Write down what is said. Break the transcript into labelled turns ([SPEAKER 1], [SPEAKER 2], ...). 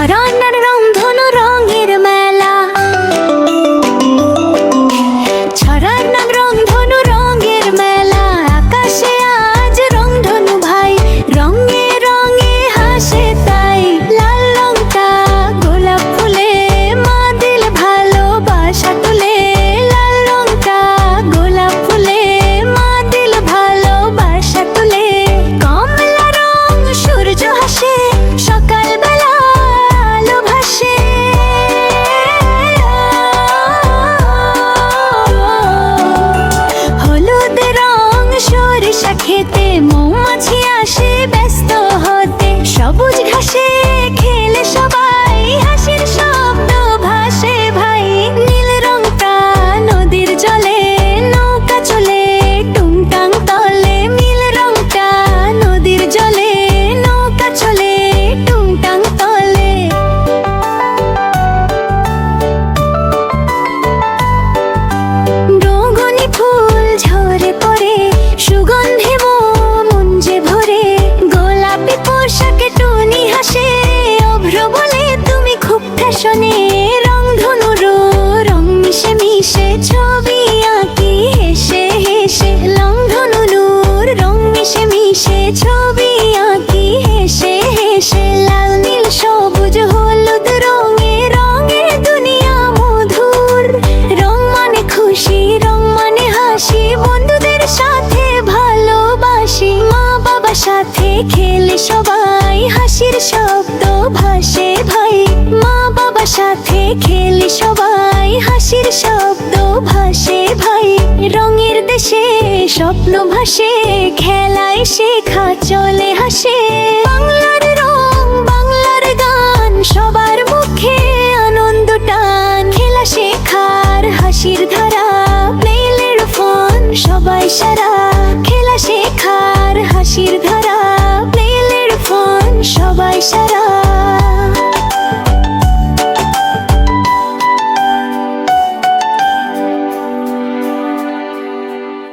[SPEAKER 1] ధరాన్నను ছবি আঁকি, হেসে হেসে রং ধনুর রং মিশে মিশে ছবি আঁকি, হেসে হেসে লাল নীল সবুজ হলুদ রঙে রঙে দুনিয়া মধুর। রং মানে খুশি, রং মানে হাসি, বন্ধুদের সাথে ভালোবাসি, মা বাবার সাথে খেলে সবাই, হাসির শব্দ ভাসে ভাই, মা বাবার সাথে খেলে সবাই, হাসির শব্দ ভাসে ভাই, রঙের দেশে স্বপ্ন ভাসে খেলায় শেখা চলে হাসে। বাংলার রং, বাংলার গান, সবার মুখে আনন্দ টান। খেলা শেখার হাসির ধারা মেলের ফোন সবাই সারা। খেলা শেখার হাসির ধারা